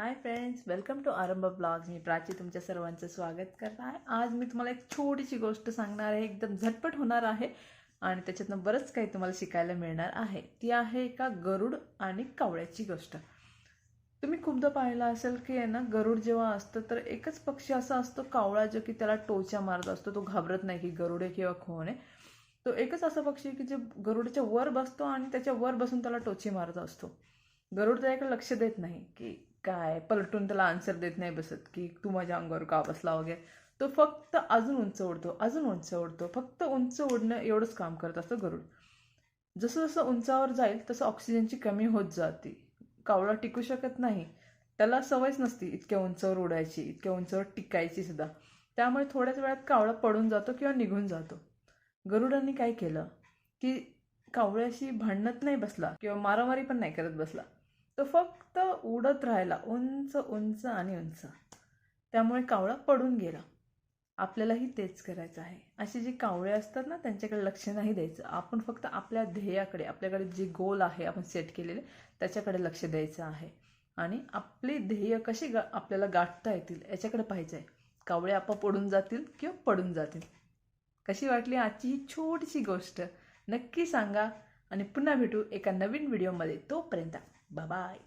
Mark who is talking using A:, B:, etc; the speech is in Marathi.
A: Hi friends welcome to Aarambh blogs. मी प्राची तुमच्या सर्वांचं स्वागत करत आहे. आज मी तुम्हाला एक छोटीशी गोष्ट सांगणार आहे. एकदम झटपट होणार आहे आणि त्याच्यातनं बरंच काही तुम्हाला शिकायला मिळणार आहे. ती आहे एका गरुड आणि कावळ्याची गोष्ट. तुम्ही खूपदा पाहिलं असेल की आहे ना गरुड जेव्हा असतं तर एकच पक्षी असा असतो कावळा जो की त्याला टोचा मारत असतो. तो घाबरत नाही की गरुड आहे किंवा खोन आहे. तो एकच असा पक्षी आहे की जे गरुडच्या वर बसतो आणि त्याच्या वर बसून त्याला टोची मारत असतो. गरुड त्याकडे लक्ष देत नाही की काय पलटून त्याला आन्सर देत नाही बसत की तू माझ्या अंगावर का बसला वगैरे. तो फक्त अजून उंच उडतो अजून उंच उडतो फक्त उंच उडणं एवढंच काम करत असतं गरुड. जसं जसं उंचावर जाईल तसं ऑक्सिजनची कमी होत जाते. कावळा टिकू शकत नाही. त्याला सवयच नसती इतक्या उंचावर उडायची इतक्या उंचावर टिकायची सुद्धा. त्यामुळे थोड्याच वेळात कावळा पडून जातो किंवा निघून जातो. गरुडांनी काय केलं? की कावळ्याशी भांडणत नाही बसला किंवा मारामारी पण नाही करत बसला. तो फक्त उडत राहिला उंच उंच आणि उंच. त्यामुळे कावळा पडून गेला. आपल्यालाही तेच करायचं आहे. अशी जी कावळे असतात ना त्यांच्याकडे लक्ष नाही द्यायचं. आपण फक्त आपल्या ध्येयाकडे आपल्याकडे जे गोल आहे आपण सेट केलेले त्याच्याकडे लक्ष द्यायचं आहे. आणि आपली ध्येय कशी गा आपल्याला गाठता येतील याच्याकडे पाहायचं आहे. कावळे आपा पडून जातील किंवा पडून जातील. कशी वाटली आजची ही छोटीशी गोष्ट? नक्की सांगा. आणि पुन्हा भेटू एका नवीन व्हिडिओमध्ये तोपर्यंत Bye bye.